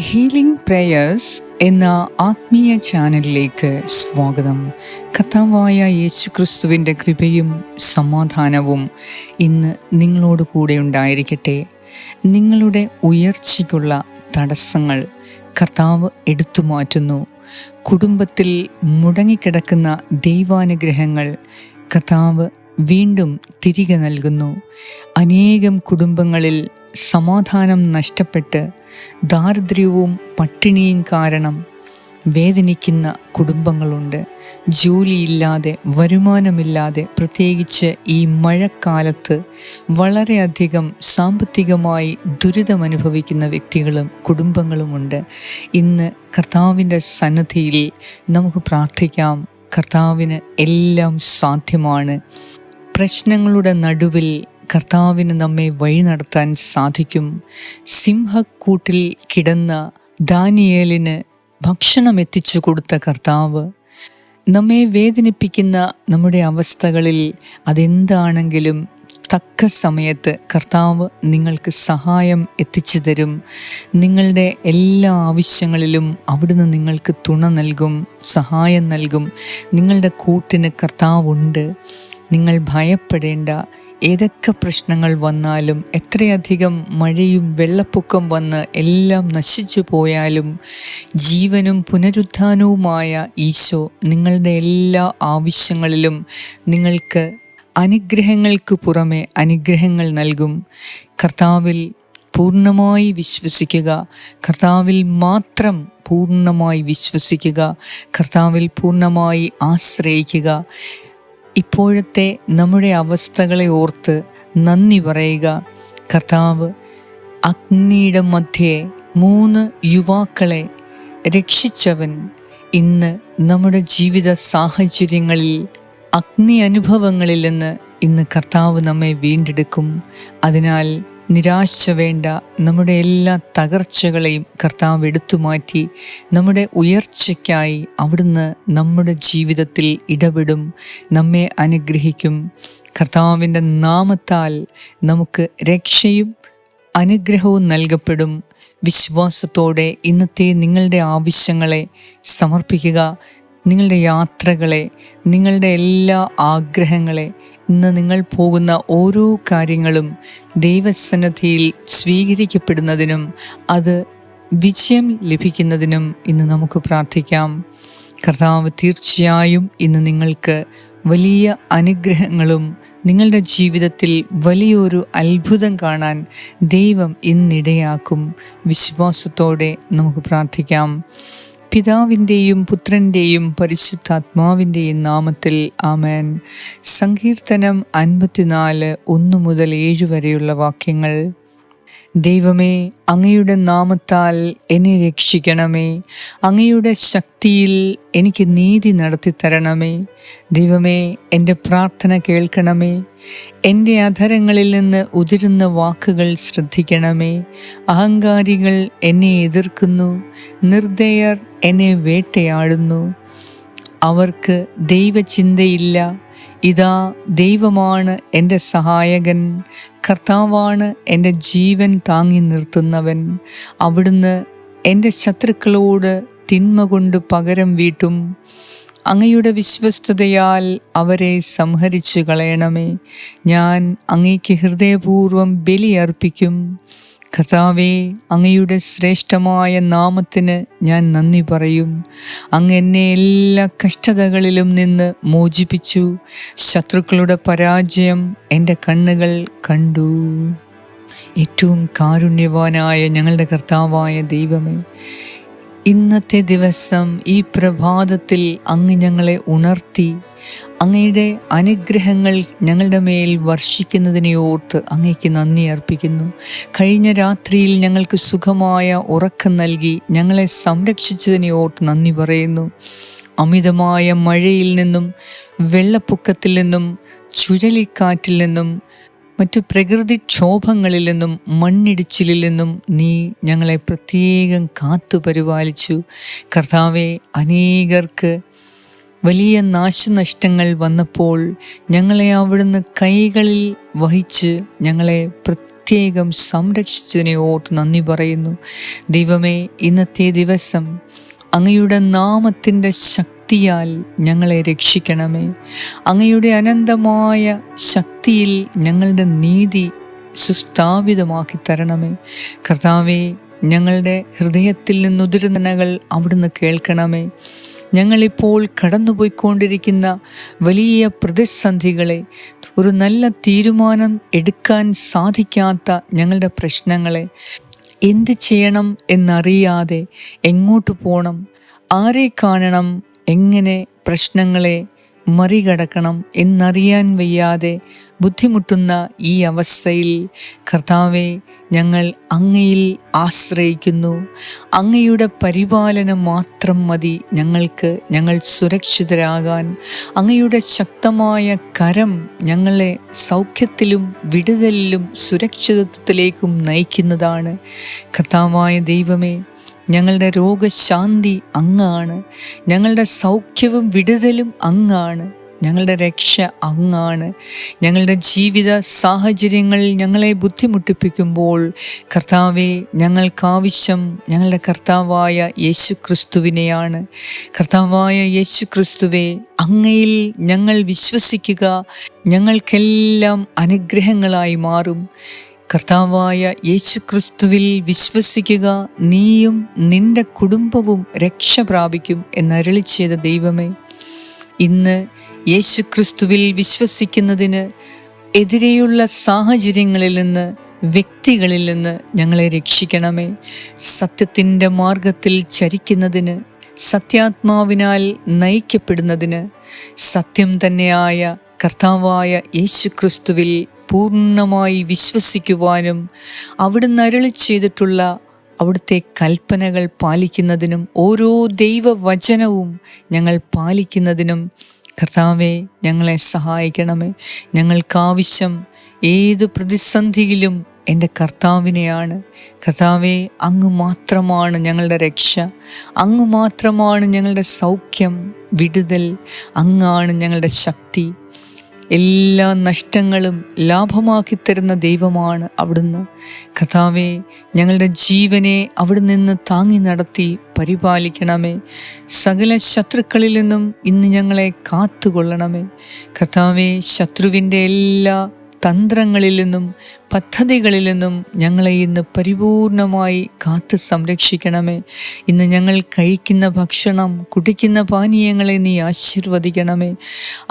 Healing prayers എന്ന ആത്മീയ ചാനലിലേക്ക് സ്വാഗതം. കഥാവായ യേശുക്രിസ്തുവിന്റെ കൃപയും സമാധാനവും ഇന്ന് നിങ്ങളോട് കൂടെ ഉണ്ടായിരിക്കട്ടെ. നിങ്ങളുടെ ഉയർച്ചയ്ക്കുള്ള തടസ്സങ്ങൾ കർത്താവ് എടുത്തു മാറ്റുന്നു. കുടുംബത്തിൽ മുടങ്ങിക്കിടക്കുന്ന ദൈവാനുഗ്രഹങ്ങൾ കർത്താവ് വീണ്ടും തിരികെ നൽകുന്നു. അനേകം കുടുംബങ്ങളിൽ സമാധാനം നഷ്ടപ്പെട്ട് ദാരിദ്ര്യവും പട്ടിണിയും കാരണം വേദനിക്കുന്ന കുടുംബങ്ങളുണ്ട്. ജോലിയില്ലാതെ വരുമാനമില്ലാതെ പ്രത്യേകിച്ച് ഈ മഴക്കാലത്ത് വളരെയധികം സാമ്പത്തികമായി ദുരിതമനുഭവിക്കുന്ന വ്യക്തികളും കുടുംബങ്ങളുമുണ്ട്. ഇന്ന് കർത്താവിന്റെ സന്നദ്ധിയിൽ നമുക്ക് പ്രാർത്ഥിക്കാം. കർത്താവിന് എല്ലാം സാധ്യമാണ്. പ്രശ്നങ്ങളുടെ നടുവിൽ കർത്താവിന് നമ്മെ വഴി നടത്താൻ സാധിക്കും. സിംഹക്കൂട്ടിൽ കിടന്ന ദാനിയേലിന് ഭക്ഷണം എത്തിച്ചു കൊടുത്ത കർത്താവ് നമ്മെ വേദനിപ്പിക്കുന്ന നമ്മുടെ അവസ്ഥകളിൽ അതെന്താണെങ്കിലും തക്ക സമയത്ത് കർത്താവ് നിങ്ങൾക്ക് സഹായം എത്തിച്ചു തരും. നിങ്ങളുടെ എല്ലാ ആവശ്യങ്ങളിലും അവിടുന്ന് നിങ്ങൾക്ക് തുണ നൽകും സഹായം നൽകും. നിങ്ങളുടെ കൂട്ടിന് കർത്താവുണ്ട്. നിങ്ങൾ ഭയപ്പെടേണ്ട. ഏതൊക്കെ പ്രശ്നങ്ങൾ വന്നാലും എത്രയധികം മഴയും വെള്ളപ്പൊക്കം വന്ന് എല്ലാം നശിച്ചു പോയാലും ജീവനും പുനരുത്ഥാനവുമായ ഈശോ നിങ്ങളുടെ എല്ലാ ആവശ്യങ്ങളിലും നിങ്ങൾക്ക് അനുഗ്രഹങ്ങൾക്ക് പുറമെ അനുഗ്രഹങ്ങൾ നൽകും. കർത്താവിൽ പൂർണമായി വിശ്വസിക്കുക. കർത്താവിൽ മാത്രം പൂർണമായി വിശ്വസിക്കുക. കർത്താവിൽ പൂർണമായി ആശ്രയിക്കുക. ഇപ്പോഴത്തെ നമ്മുടെ അവസ്ഥകളെ ഓർത്ത് നന്ദി പറയുക. കർത്താവ് അഗ്നിയുടെ മധ്യേ മൂന്ന് യുവാക്കളെ രക്ഷിച്ചവൻ. ഇന്ന് നമ്മുടെ ജീവിത സാഹചര്യങ്ങളിൽ അഗ്നി അനുഭവങ്ങളിൽ നിന്ന് ഇന്ന് കർത്താവ് നമ്മെ വീണ്ടെടുക്കും. അതിനാൽ നിരാശ വേണ്ട. നമ്മുടെ എല്ലാ തകർച്ചകളെയും കർത്താവ് എടുത്തു മാറ്റി നമ്മുടെ ഉയർച്ചയ്ക്കായി അവിടുന്ന് നമ്മുടെ ജീവിതത്തിൽ ഇടപെടും. നമ്മെ അനുഗ്രഹിക്കും. കർത്താവിന്റെ നാമത്താൽ നമുക്ക് രക്ഷയും അനുഗ്രഹവും നൽകപ്പെടും. വിശ്വാസത്തോടെ ഇന്നത്തെ നിങ്ങളുടെ ആവശ്യങ്ങളെ സമർപ്പിക്കുക. നിങ്ങളുടെ യാത്രകളെ നിങ്ങളുടെ എല്ലാ ആഗ്രഹങ്ങളെ ഇന്ന് നിങ്ങൾ പോകുന്ന ഓരോ കാര്യങ്ങളും ദൈവസന്നദ്ധിയിൽ സ്വീകരിക്കപ്പെടുന്നതിനും അത് വിജയം ലഭിക്കുന്നതിനും ഇന്ന് നമുക്ക് പ്രാർത്ഥിക്കാം. കർത്താവ് തീർച്ചയായും ഇന്ന് നിങ്ങൾക്ക് വലിയ അനുഗ്രഹങ്ങളും നിങ്ങളുടെ ജീവിതത്തിൽ വലിയൊരു അത്ഭുതം കാണാൻ ദൈവം ഇന്നിടയാക്കും. വിശ്വാസത്തോടെ നമുക്ക് പ്രാർത്ഥിക്കാം. പിതാവിന്റെയും പുത്രന്റെയും പരിശുദ്ധാത്മാവിന്റെയും നാമത്തിൽ ആമേൻ. സങ്കീർത്തനം അൻപത്തിനാല് ഒന്ന് മുതൽ ഏഴ് വരെയുള്ള വാക്യങ്ങൾ. ദൈവമേ അങ്ങയുടെ നാമത്താൽ എന്നെ രക്ഷിക്കണമേ. അങ്ങയുടെ ശക്തിയിൽ എനിക്ക് നീതി നടത്തി തരണമേ. ദൈവമേ എന്റെ പ്രാർത്ഥന കേൾക്കണമേ. എന്റെ അധരങ്ങളിൽ നിന്ന് ഉതിരുന്ന വാക്കുകൾ ശ്രദ്ധിക്കണമേ. അഹങ്കാരികൾ എന്നെ എതിർക്കുന്നു. നിർദ്ദയർ എന്നെ വേട്ടയാടുന്നു. അവർക്ക് ദൈവചിന്തയില്ല. ഇതാ ദൈവമാണ് എന്റെ സഹായകൻ. കർത്താവാണ് എന്റെ ജീവൻ താങ്ങി നിർത്തുന്നവൻ. അവിടുന്ന് എന്റെ ശത്രുക്കളോട് തിന്മ കൊണ്ട് പകരം വീട്ടും. അങ്ങയുടെ വിശ്വസ്തതയാൽ അവരെ സംഹരിച്ചു കളയണമേ ഞാൻ അങ്ങയ്ക്ക് ഹൃദയപൂർവം ബലിയർപ്പിക്കും കർത്താവേ അങ്ങയുടെ ശ്രേഷ്ഠമായ നാമത്തിന് ഞാൻ നന്ദി പറയും. അങ്ങ് എന്നെ എല്ലാ കഷ്ടതകളിലും നിന്ന് മോചിപ്പിച്ചു. ശത്രുക്കളുടെ പരാജയം എന്റെ കണ്ണുകൾ കണ്ടു. ഏറ്റവും കാരുണ്യവാനായ ഞങ്ങളുടെ കർത്താവായ ദൈവമേ ഇന്നത്തെ ദിവസം ഈ പ്രഭാതത്തിൽ അങ്ങ് ഞങ്ങളെ ഉണർത്തി അങ്ങയുടെ അനുഗ്രഹങ്ങൾ ഞങ്ങളുടെ മേൽ വർഷിക്കുന്നതിനെ ഓർത്ത് അങ്ങയ്ക്ക് നന്ദി അർപ്പിക്കുന്നു. കഴിഞ്ഞ രാത്രിയിൽ ഞങ്ങൾക്ക് സുഖമായ ഉറക്കം നൽകി ഞങ്ങളെ സംരക്ഷിച്ചതിനെ ഓർത്ത് നന്ദി പറയുന്നു. അമിതമായ മഴയിൽ നിന്നും വെള്ളപ്പൊക്കത്തിൽ നിന്നും ചുഴലിക്കാറ്റിൽ നിന്നും മറ്റു പ്രകൃതിക്ഷോഭങ്ങളിൽ നിന്നും മണ്ണിടിച്ചിലിൽ നിന്നും നീ ഞങ്ങളെ പ്രത്യേകം കാത്തു പരിപാലിച്ചു. കർത്താവെ അനേകർക്ക് വലിയ നാശനഷ്ടങ്ങൾ വന്നപ്പോൾ ഞങ്ങളെ അവിടുന്ന് കൈകളിൽ വഹിച്ച് ഞങ്ങളെ പ്രത്യേകം സംരക്ഷിച്ചതിനെ ഓർത്ത് നന്ദി പറയുന്നു. ദൈവമേ ഇന്നത്തെ ദിവസം അങ്ങയുടെ നാമത്തിന്റെ ശക്തിയാൽ ഞങ്ങളെ രക്ഷിക്കണമേ. അങ്ങയുടെ അനന്തമായ ശക്തിയിൽ ഞങ്ങളുടെ നീതി സുസ്ഥാപിതമാക്കി തരണമേ കർത്താവെ ഞങ്ങളുടെ ഹൃദയത്തിൽ നിന്നുതിരുന്നനകൾ അവിടുന്ന് കേൾക്കണമേ. ഞങ്ങളിപ്പോൾ കടന്നുപോയിക്കൊണ്ടിരിക്കുന്ന വലിയ പ്രതിസന്ധികളെ ഒരു നല്ല തീരുമാനം എടുക്കാൻ സാധിക്കാത്ത ഞങ്ങളുടെ പ്രശ്നങ്ങളെ എന്ത് ചെയ്യണം എന്നറിയാതെ എങ്ങോട്ട് പോകണം ആരെ കാണണം? എങ്ങനെ പ്രശ്നങ്ങളെ മറികടക്കണം എന്നറിയാൻ വയ്യാതെ ബുദ്ധിമുട്ടുന്ന ഈ അവസ്ഥയിൽ കർത്താവെ ഞങ്ങൾ അങ്ങയിൽ ആശ്രയിക്കുന്നു. അങ്ങയുടെ പരിപാലനം മാത്രം മതി ഞങ്ങൾക്ക് ഞങ്ങൾ സുരക്ഷിതരാകാൻ. അങ്ങയുടെ ശക്തമായ കരം ഞങ്ങളെ സൗഖ്യത്തിലും വിടുതലിലും സുരക്ഷിതത്വത്തിലേക്കും നയിക്കുന്നതാണ്. കർത്താവായ ദൈവമേ ഞങ്ങളുടെ രോഗശാന്തി അങ്ങാണ്. ഞങ്ങളുടെ സൗഖ്യവും വിടുതലും അങ്ങാണ്. ഞങ്ങളുടെ രക്ഷ അങ്ങാണ്. ഞങ്ങളുടെ ജീവിത സാഹചര്യങ്ങൾ ഞങ്ങളെ ബുദ്ധിമുട്ടിപ്പിക്കുമ്പോൾ കർത്താവെ ഞങ്ങൾക്കാവശ്യം ഞങ്ങളുടെ കർത്താവായ യേശു ക്രിസ്തുവിനെയാണ് കർത്താവായ യേശു ക്രിസ്തുവെ അങ്ങയിൽ ഞങ്ങൾ വിശ്വസിക്കുക ഞങ്ങൾക്കെല്ലാം അനുഗ്രഹങ്ങളായി മാറും. കർത്താവായ യേശു ക്രിസ്തുവിൽ വിശ്വസിക്കുക നീയും നിന്റെ കുടുംബവും രക്ഷ പ്രാപിക്കും എന്നരളി ചെയ്ത ദൈവമേ ഇന്ന് യേശു ക്രിസ്തുവിൽ വിശ്വസിക്കുന്നതിന് എതിരെയുള്ള സാഹചര്യങ്ങളിൽ നിന്ന് വ്യക്തികളിൽ നിന്ന് ഞങ്ങളെ രക്ഷിക്കണമേ. സത്യത്തിന്റെ മാർഗത്തിൽ ചരിക്കുന്നതിന് സത്യാത്മാവിനാൽ നയിക്കപ്പെടുന്നതിന് സത്യം തന്നെയായ കർത്താവായ യേശു ക്രിസ്തുവിൽ പൂർണമായി വിശ്വസിക്കുവാനും അവിടുന്ന് അരളി ചെയ്തിട്ടുള്ള അവിടുത്തെ കൽപ്പനകൾ പാലിക്കുന്നതിനും ഓരോ ദൈവവചനവും ഞങ്ങൾ പാലിക്കുന്നതിനും കർത്താവെ ഞങ്ങളെ സഹായിക്കണമേ. ഞങ്ങൾക്കാവശ്യം ഏത് പ്രതിസന്ധിയിലും എന്റെ കർത്താവിനെയാണ്. കർത്താവെ അങ്ങ് മാത്രമാണ് ഞങ്ങളുടെ രക്ഷ. അങ്ങ് മാത്രമാണ് ഞങ്ങളുടെ സൗഖ്യം വിടുതൽ. അങ്ങാണ് ഞങ്ങളുടെ ശക്തി. എല്ലാ നഷ്ടങ്ങളും ലാഭമാക്കി തരുന്ന ദൈവമാണ് അവിടുന്ന്. കഥാവെ ഞങ്ങളുടെ ജീവനെ അവിടെ നിന്ന് താങ്ങി നടത്തി പരിപാലിക്കണമേ. സകല ശത്രുക്കളിൽ നിന്നും ഇന്ന് ഞങ്ങളെ കാത്തുകൊള്ളണമേ. കഥാവെ ശത്രുവിന്റെ എല്ലാ തന്ത്രങ്ങളിൽ നിന്നും പദ്ധതികളിൽ നിന്നും ഞങ്ങളെ ഇന്ന് പരിപൂർണമായി കാത്ത് സംരക്ഷിക്കണമേ. ഇന്ന് ഞങ്ങൾ കഴിക്കുന്ന ഭക്ഷണം കുടിക്കുന്ന പാനീയങ്ങളെ നീ ആശീർവദിക്കണമേ.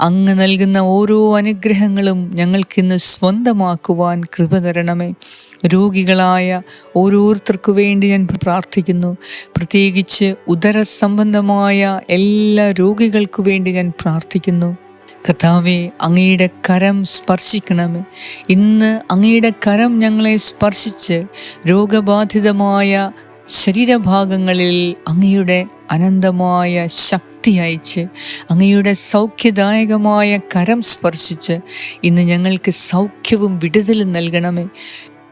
അങ്ങ് നൽകുന്ന ഓരോ അനുഗ്രഹങ്ങളും ഞങ്ങൾക്കിന്ന് സ്വന്തമാക്കുവാൻ കൃപ തരണമേ. രോഗികളായ ഓരോരുത്തർക്കു വേണ്ടി ഞാൻ പ്രാർത്ഥിക്കുന്നു. പ്രത്യേകിച്ച് ഉദര സംബന്ധമായ എല്ലാ രോഗികൾക്കു വേണ്ടി ഞാൻ പ്രാർത്ഥിക്കുന്നു. കഥാവെ അങ്ങയുടെ കരം സ്പർശിക്കണമേ. ഇന്ന് അങ്ങയുടെ കരം ഞങ്ങളെ സ്പർശിച്ച് രോഗബാധിതമായ ശരീരഭാഗങ്ങളിൽ അങ്ങയുടെ അനന്തമായ ശക്തി അയച്ച് അങ്ങയുടെ സൗഖ്യദായകമായ കരം സ്പർശിച്ച് ഇന്ന് ഞങ്ങൾക്ക് സൗഖ്യവും വിടുതലും നൽകണമേ.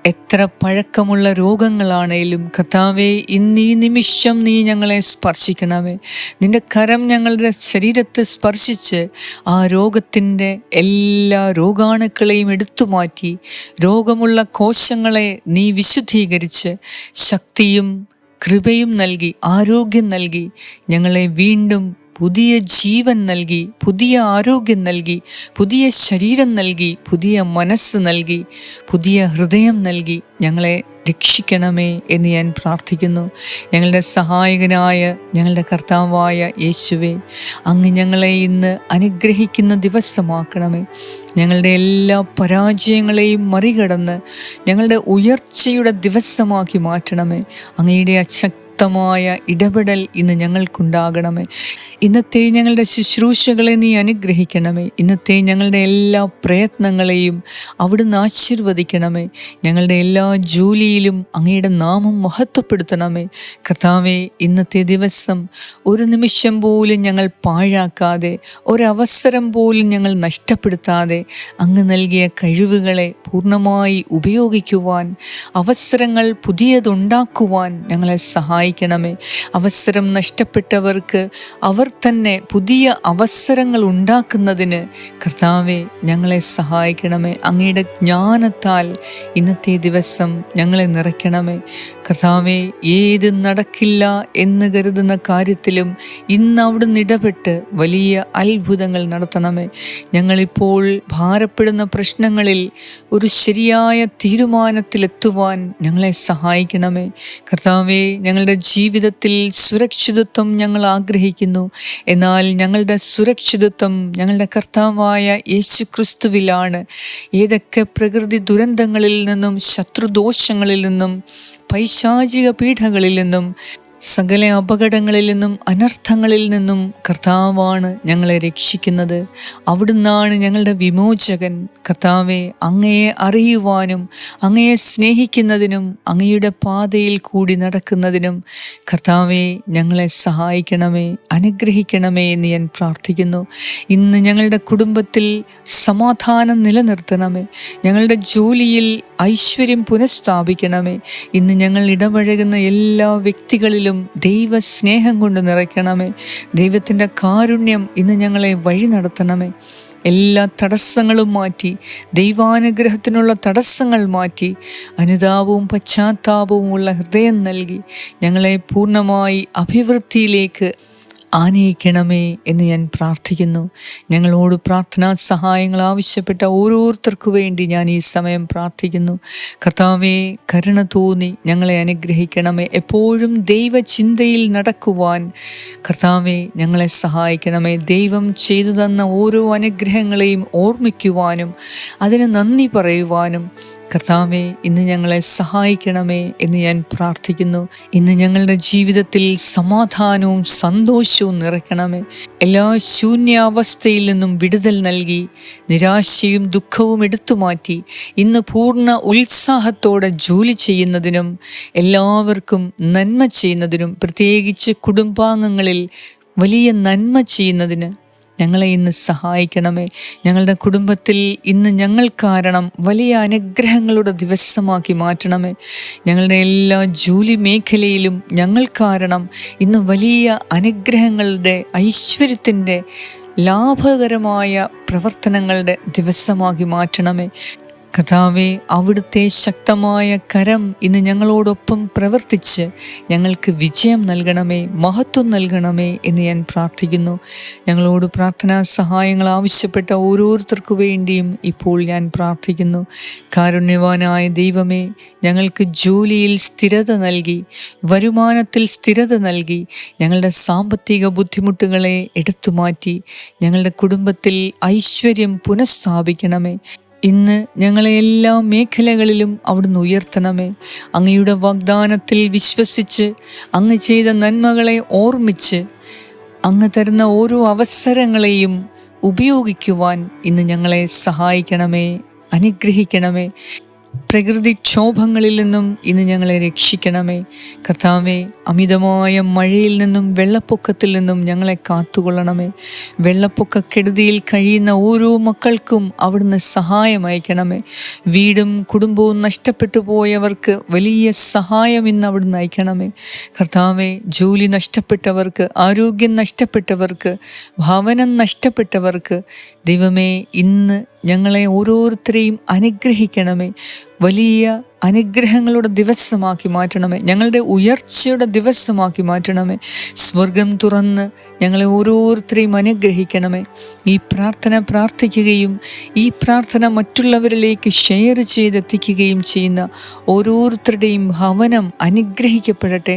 എത്ര പഴക്കമുള്ള രോഗങ്ങളാണേലും കർത്താവെ ഇന്ന് നിമിഷം നീ ഞങ്ങളെ സ്പർശിക്കണമേ. നിന്റെ കരം ഞങ്ങളുടെ ശരീരത്തെ സ്പർശിച്ച് ആ രോഗത്തിന്റെ എല്ലാ രോഗാണുക്കളെയും എടുത്തു മാറ്റി രോഗമുള്ള കോശങ്ങളെ നീ വിശുദ്ധീകരിച്ച് ശക്തിയും കൃപയും നൽകി ആരോഗ്യം നൽകി ഞങ്ങളെ വീണ്ടും പുതിയ ജീവൻ നൽകി പുതിയ ആരോഗ്യം നൽകി പുതിയ ശരീരം നൽകി പുതിയ മനസ്സ് നൽകി പുതിയ ഹൃദയം നൽകി ഞങ്ങളെ രക്ഷിക്കണമേ എന്ന് ഞാൻ പ്രാർത്ഥിക്കുന്നു. ഞങ്ങളുടെ സഹായകനായ ഞങ്ങളുടെ കർത്താവായ യേശുവെ അങ്ങ് ഞങ്ങളെ ഇന്ന് അനുഗ്രഹിക്കുന്ന ദിവസമാക്കണമേ. ഞങ്ങളുടെ എല്ലാ പരാജയങ്ങളെയും മറികടന്ന് ഞങ്ങളുടെ ഉയർച്ചയുടെ ദിവസമാക്കി മാറ്റണമേ. അങ്ങയുടെ അശക്തി ശക്തമായ ഇടപെടൽ ഇന്ന് ഞങ്ങൾക്കുണ്ടാകണമേ. ഇന്നത്തെ ഞങ്ങളുടെ ശുശ്രൂഷകളെ നീ അനുഗ്രഹിക്കണമേ. ഇന്നത്തെ ഞങ്ങളുടെ എല്ലാ പ്രയത്നങ്ങളെയും അവിടുന്ന് ആശീർവദിക്കണമേ. ഞങ്ങളുടെ എല്ലാ ജോലിയിലും അങ്ങയുടെ നാമം മഹത്വപ്പെടുത്തണമേ. കർത്താവെ ഇന്നത്തെ ദിവസം ഒരു നിമിഷം പോലും ഞങ്ങൾ പാഴാക്കാതെ ഒരവസരം പോലും ഞങ്ങൾ നഷ്ടപ്പെടുത്താതെ അങ്ങ് നൽകിയ കഴിവുകളെ പൂർണമായി ഉപയോഗിക്കുവാൻ അവസരങ്ങൾ പുതിയതുണ്ടാക്കുവാൻ ഞങ്ങളെ സഹായിക്കും സഹായിക്കണമേ. അവസരം നഷ്ടപ്പെട്ടവർക്ക് അവർ തന്നെ പുതിയ അവസരങ്ങൾ ഉണ്ടാക്കുന്നതിന് കർത്താവെ ഞങ്ങളെ സഹായിക്കണമേ. അങ്ങയുടെ ജ്ഞാനത്താൽ ഇന്നത്തെ ദിവസം ഞങ്ങളെ നിറയ്ക്കണമേ. കർത്താവെ ഏത് നടക്കില്ല എന്ന് കരുതുന്ന കാര്യത്തിലും ഇന്ന് അവിടുന്ന് ഇടപെട്ട് വലിയ അത്ഭുതങ്ങൾ നടത്തണമേ. ഞങ്ങളിപ്പോൾ ഭാരപ്പെടുന്ന പ്രശ്നങ്ങളിൽ ഒരു ശരിയായ തീരുമാനത്തിലെത്തുവാൻ ഞങ്ങളെ സഹായിക്കണമേ. കർത്താവെ ഞങ്ങളുടെ ജീവിതത്തിൽ സുരക്ഷിതത്വം ഞങ്ങൾ ആഗ്രഹിക്കുന്നു. എന്നാൽ ഞങ്ങളുടെ സുരക്ഷിതത്വം ഞങ്ങളുടെ കർത്താവായ യേശു ക്രിസ്തുവിലാണ് ഏതൊക്കെ പ്രകൃതി ദുരന്തങ്ങളിൽ നിന്നും ശത്രുദോഷങ്ങളിൽ നിന്നും പൈശാചിക പീഠങ്ങളിൽ നിന്നും സകല അപകടങ്ങളിൽ നിന്നും അനർത്ഥങ്ങളിൽ നിന്നും കർത്താവാണ് ഞങ്ങളെ രക്ഷിക്കുന്നത്. അവിടുന്നാണ് ഞങ്ങളുടെ വിമോചകൻ. കർത്താവെ അങ്ങയെ അറിയുവാനും അങ്ങയെ സ്നേഹിക്കുന്നതിനും അങ്ങയുടെ പാതയിൽ കൂടി നടക്കുന്നതിനും കർത്താവെ ഞങ്ങളെ സഹായിക്കണമേ അനുഗ്രഹിക്കണമേ എന്ന് ഞാൻ പ്രാർത്ഥിക്കുന്നു. ഇന്ന് ഞങ്ങളുടെ കുടുംബത്തിൽ സമാധാനം നിലനിർത്തണമേ. ഞങ്ങളുടെ ജോലിയിൽ ഐശ്വര്യം പുനഃസ്ഥാപിക്കണമേ. ഇന്ന് ഞങ്ങൾ ഇടപഴകുന്ന എല്ലാ വ്യക്തികളിലും ദൈവസ്നേഹം കൊണ്ട് നിറയ്ക്കണമേ. ദൈവത്തിന്റെ കാരുണ്യം ഇന്ന് ഞങ്ങളെ വഴി നടത്തണമേ. എല്ലാ തടസ്സങ്ങളും മാറ്റി ദൈവാനുഗ്രഹത്തിനുള്ള തടസ്സങ്ങൾ മാറ്റി അനുതാപവും പശ്ചാത്താപവും ഉള്ള ഹൃദയം നൽകി ഞങ്ങളെ പൂർണമായി അഭിവൃദ്ധിയിലേക്ക് ആനയിക്കണമേ എന്ന് ഞാൻ പ്രാർത്ഥിക്കുന്നു. ഞങ്ങളോട് പ്രാർത്ഥനാ സഹായങ്ങൾ ആവശ്യപ്പെട്ട ഓരോരുത്തർക്കു വേണ്ടി ഞാൻ ഈ സമയം പ്രാർത്ഥിക്കുന്നു. കർത്താവേ കരുണ തോന്നി ഞങ്ങളെ അനുഗ്രഹിക്കണമേ. എപ്പോഴും ദൈവചിന്തയിൽ നടക്കുവാൻ കർത്താവെ ഞങ്ങളെ സഹായിക്കണമേ. ദൈവം ചെയ്തു തന്ന ഓരോ അനുഗ്രഹങ്ങളെയും ഓർമ്മിക്കുവാനും അതിന് നന്ദി പറയുവാനും കർത്താവെ ഇന്ന് ഞങ്ങളെ സഹായിക്കണമേ എന്ന് ഞാൻ പ്രാർത്ഥിക്കുന്നു. ഇന്ന് ഞങ്ങളുടെ ജീവിതത്തിൽ സമാധാനവും സന്തോഷവും നിറയ്ക്കണമേ. എല്ലാ ശൂന്യാവസ്ഥയിൽ നിന്നും വിടുതൽ നൽകി നിരാശയും ദുഃഖവും എടുത്തു മാറ്റി ഇന്ന് പൂർണ ഉത്സാഹത്തോടെ ജോലി ചെയ്യുന്നതിനും എല്ലാവർക്കും നന്മ ചെയ്യുന്നതിനും പ്രത്യേകിച്ച് കുടുംബാംഗങ്ങളിൽ വലിയ നന്മ ചെയ്യുന്നതിന് ഞങ്ങളെ ഇന്ന് സഹായിക്കണമേ. ഞങ്ങളുടെ കുടുംബത്തിൽ ഇന്ന് ഞങ്ങൾ കാരണം വലിയ അനുഗ്രഹങ്ങളുടെ ദിവസമാക്കി മാറ്റണമേ. ഞങ്ങളുടെ എല്ലാ ജോലി മേഖലയിലും ഞങ്ങൾ കാരണം ഇന്ന് വലിയ അനുഗ്രഹങ്ങളുടെ ഐശ്വര്യത്തിന്റെ ലാഭകരമായ പ്രവർത്തനങ്ങളുടെ ദിവസമാക്കി മാറ്റണമേ. കഥാവെ അവിടുത്തെ ശക്തമായ കരം ഇന്ന് ഞങ്ങളോടൊപ്പം പ്രവർത്തിച്ച് ഞങ്ങൾക്ക് വിജയം നൽകണമേ മഹത്വം നൽകണമേ എന്ന് ഞാൻ പ്രാർത്ഥിക്കുന്നു. ഞങ്ങളോട് പ്രാർത്ഥനാ സഹായങ്ങൾ ആവശ്യപ്പെട്ട ഓരോരുത്തർക്കു വേണ്ടിയും ഇപ്പോൾ ഞാൻ പ്രാർത്ഥിക്കുന്നു. കാരുണ്യവാനായ ദൈവമേ ഞങ്ങൾക്ക് ജോലിയിൽ സ്ഥിരത നൽകി വരുമാനത്തിൽ സ്ഥിരത നൽകി ഞങ്ങളുടെ സാമ്പത്തിക ബുദ്ധിമുട്ടുകളെ എടുത്തു മാറ്റി ഞങ്ങളുടെ കുടുംബത്തിൽ ഐശ്വര്യം പുനഃസ്ഥാപിക്കണമേ. ഇന്ന് ഞങ്ങളെ എല്ലാ മേഖലകളിലും അവിടുന്ന് ഉയർത്തണമേ. അങ്ങയുടെ വാഗ്ദാനത്തിൽ വിശ്വസിച്ച് അങ്ങ് ചെയ്ത നന്മകളെ ഓർമ്മിച്ച് അങ്ങ് തരുന്ന ഓരോ അവസരങ്ങളെയും ഉപയോഗിക്കുവാൻ ഇന്ന് ഞങ്ങളെ സഹായിക്കണമേ അനുഗ്രഹിക്കണമേ. പ്രകൃതിക്ഷോഭങ്ങളിൽ നിന്നും ഇന്ന് ഞങ്ങളെ രക്ഷിക്കണമേ. കർത്താവേ അമിതമായ മഴയിൽ നിന്നും വെള്ളപ്പൊക്കത്തിൽ നിന്നും ഞങ്ങളെ കാത്തുകൊള്ളണമേ. വെള്ളപ്പൊക്ക കെടുതിയിൽ കഴിയുന്ന ഓരോ മക്കൾക്കും അവിടുന്ന് സഹായം അയക്കണമേ. വീടും കുടുംബവും നഷ്ടപ്പെട്ടു പോയവർക്ക് വലിയ സഹായം ഇന്ന് അവിടുന്ന് അയക്കണമേ. കർത്താവെ ജോലി നഷ്ടപ്പെട്ടവർക്ക് ആരോഗ്യം നഷ്ടപ്പെട്ടവർക്ക് ഭവനം നഷ്ടപ്പെട്ടവർക്ക് ദൈവമേ ഇന്ന് ഞങ്ങളെ ഓരോരുത്തരെയും അനുഗ്രഹിക്കണമേ. വലിയ അനുഗ്രഹങ്ങളുടെ ദിവസമാക്കി മാറ്റണമേ. ഞങ്ങളുടെ ഉയർച്ചയുടെ ദിവസമാക്കി മാറ്റണമേ. സ്വർഗം തുറന്ന് ഞങ്ങളെ ഓരോരുത്തരെയും അനുഗ്രഹിക്കണമേ. ഈ പ്രാർത്ഥന പ്രാർത്ഥിക്കുകയും ഈ പ്രാർത്ഥന മറ്റുള്ളവരിലേക്ക് ഷെയർ ചെയ്തെത്തിക്കുകയും ചെയ്യുന്ന ഓരോരുത്തരുടെയും ഭവനം അനുഗ്രഹിക്കപ്പെടട്ടെ.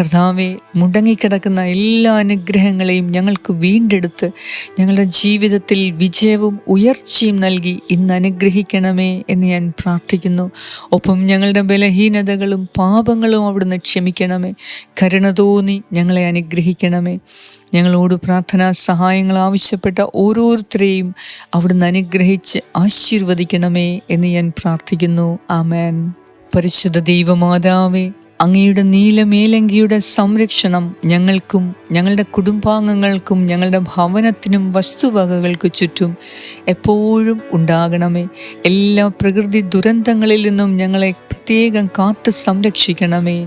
കർത്താവെ മുടങ്ങിക്കിടക്കുന്ന എല്ലാ അനുഗ്രഹങ്ങളെയും ഞങ്ങൾക്ക് വീണ്ടെടുത്ത് ഞങ്ങളുടെ ജീവിതത്തിൽ വിജയവും ഉയർച്ചയും നൽകി ഇന്ന് അനുഗ്രഹിക്കണമേ എന്ന് ഞാൻ പ്രാർത്ഥിക്കുന്നു. ഒപ്പം ഞങ്ങളുടെ ബലഹീനതകളും പാപങ്ങളും അവിടുന്ന് ക്ഷമിക്കണമേ. കരുണ തോന്നി ഞങ്ങളെ അനുഗ്രഹിക്കണമേ. ഞങ്ങളോട് പ്രാർത്ഥനാ സഹായങ്ങൾ ആവശ്യപ്പെട്ട ഓരോരുത്തരെയും അവിടുന്ന് അനുഗ്രഹിച്ച് ആശീർവദിക്കണമേ എന്ന് ഞാൻ പ്രാർത്ഥിക്കുന്നു. ആമേൻ. പരിശുദ്ധ ദൈവമാതാവേ അങ്ങയുടെ നീലമേലങ്കിയുടെ സംരക്ഷണം ഞങ്ങൾക്കും ഞങ്ങളുടെ കുടുംബാംഗങ്ങൾക്കും ഞങ്ങളുടെ ഭവനത്തിനും വസ്തുവകകൾക്ക് ചുറ്റും എപ്പോഴും ഉണ്ടാകണമേ. എല്ലാ പ്രകൃതി ദുരന്തങ്ങളിൽ നിന്നും ഞങ്ങളെ പ്രത്യേകം കാത്തു സംരക്ഷിക്കണമേ.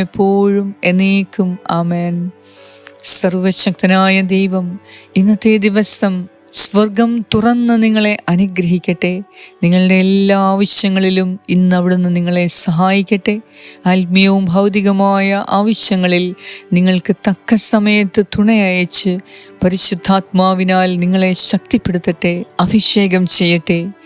എപ്പോഴും എന്നേക്കും ആമേൻ. സർവശക്തനായ ദൈവം ഇന്നത്തെ ദിവസം സ്വർഗം തുറന്ന് നിങ്ങളെ അനുഗ്രഹിക്കട്ടെ. നിങ്ങളുടെ എല്ലാ ആവശ്യങ്ങളിലും ഇന്ന് അവിടുന്ന് നിങ്ങളെ സഹായിക്കട്ടെ. ആത്മീയവും ഭൗതികമായ ആവശ്യങ്ങളിൽ നിങ്ങൾക്ക് തക്ക സമയത്ത് തുണയച്ച് പരിശുദ്ധാത്മാവിനാൽ നിങ്ങളെ ശക്തിപ്പെടുത്തട്ടെ അഭിഷേകം ചെയ്യട്ടെ.